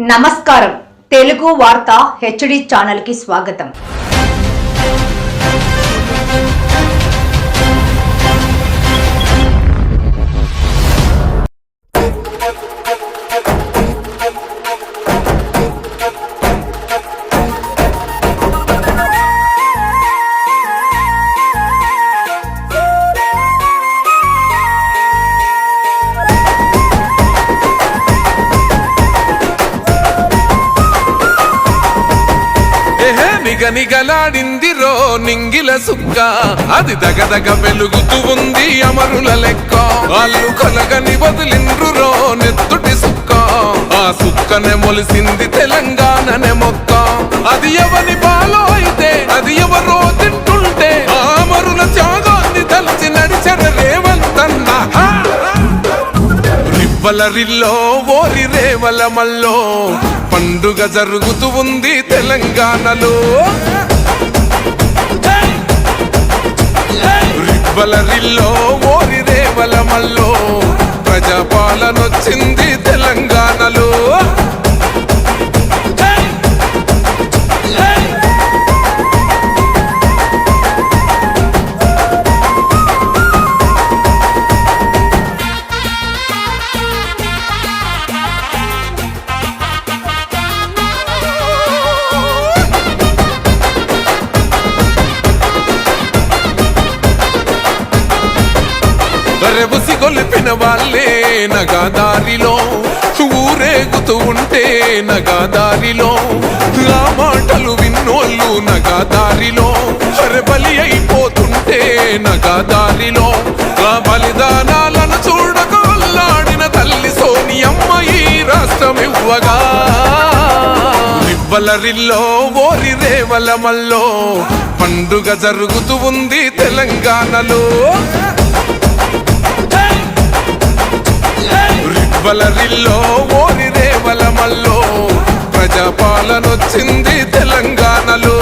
నమస్కారం. తెలుగు వార్త హెచ్డి ఛానల్కి స్వాగతం. ఏహే నిగలాడింది రో నింగిల సుక్క. అది దగదగ వెలుగుతూ ఉంది అమరుల లెక్క. వాళ్ళు కలగని వదిలిండ్రు రో నెత్తుటి సుక్క. ఆ సుక్కనే మొలిసింది తెలంగాణనే మొక్క. అది ఎవని రివ్వల ఓరి రేవల మల్లో పండుగ జరుగుతూ ఉంది తెలంగాణలో. వలరిల్లో ఓరి రేవల మల్లో తెలంగాణలో. రెబుసి గొలిపిన వాళ్ళే నగాదారిలో. ఊరేగుతూ ఉంటే నగాదారిలో. ఆ మాటలు విన్నోళ్ళు నగాదారిలో. బలి అయిపోతుంటే నగాదారిలో. ఆ బలిదానాలను చూడక అల్లాడిన తల్లి సోనియమ్మ ఈ రాష్ట్రం ఇవ్వగా రివ్వల ఓరి రేవల మల్లో పండుగ జరుగుతూ ఉంది తెలంగాణలో. రివ్వల రిల్లో ఓరి రేవల మల్లో. ప్రజాపాలన వచ్చింది తెలంగాణలో.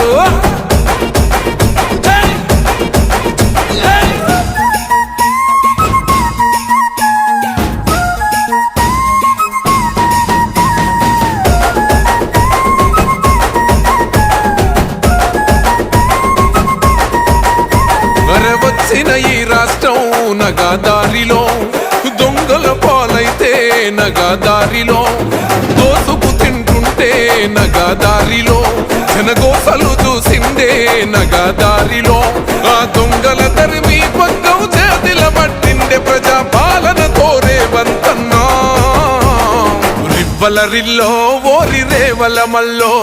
వచ్చిన ఈ రాష్ట్రం నగాదారిలో దారిలో నగదారిలో నగాదారిలో దోసుకు తింటుంటే నగాదారిలో జనగోసలు చూసిందే నగాదారిలో ఆ దొంగల తరిమి పక్కం చేతిల పట్టిండే ప్రజా పాలన కోరే వంతన్నా. రివ్వల రిల్లో ఓరి రేవల మల్లో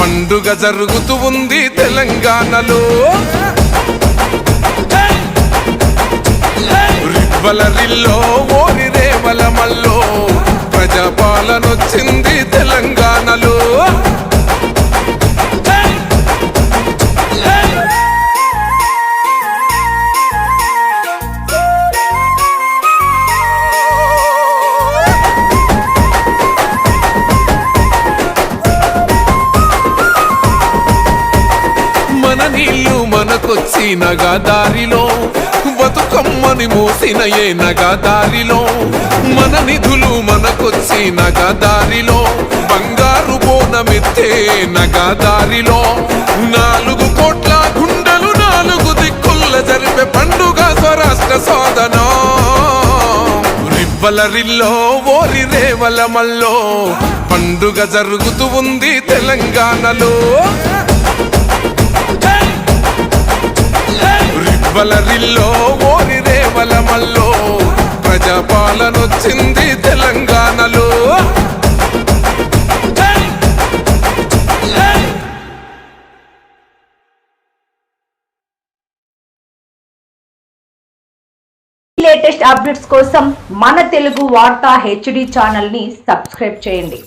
పండుగ జరుగుతూ ఉంది తెలంగాణలో. రివ్వల రిల్లో ఓరి రేవల మల్లో వచ్చింది తెలంగాణలో. మన నీళ్ళు మనకొచ్చి నగా దారిలో బతుకమ్మని మోసిన ఏ నగా దారిలో మన నిధులు మనకొచ్చి నగా దారిలో బంగారు బోనమెత్తే నగదారిలో నాలుగు కోట్ల గుండెలు నాలుగు దిక్కుల్ల జరిపే పండుగ స్వరాష్ట్ర సాధన. రివ్వల రిల్లో ఓరి రేవల మల్లో పండుగ జరుగుతూ ఉంది తెలంగాణలో. రివ్వల రిల్లో ఓరి రేవల మల్లో పాలనొచ్చింది తెలంగాణలో. లేటెస్ట్ అప్డేట్స్ కోసం మన తెలుగు వార్తా హెచ్డి ఛానల్ని సబ్స్క్రైబ్ చేయండి.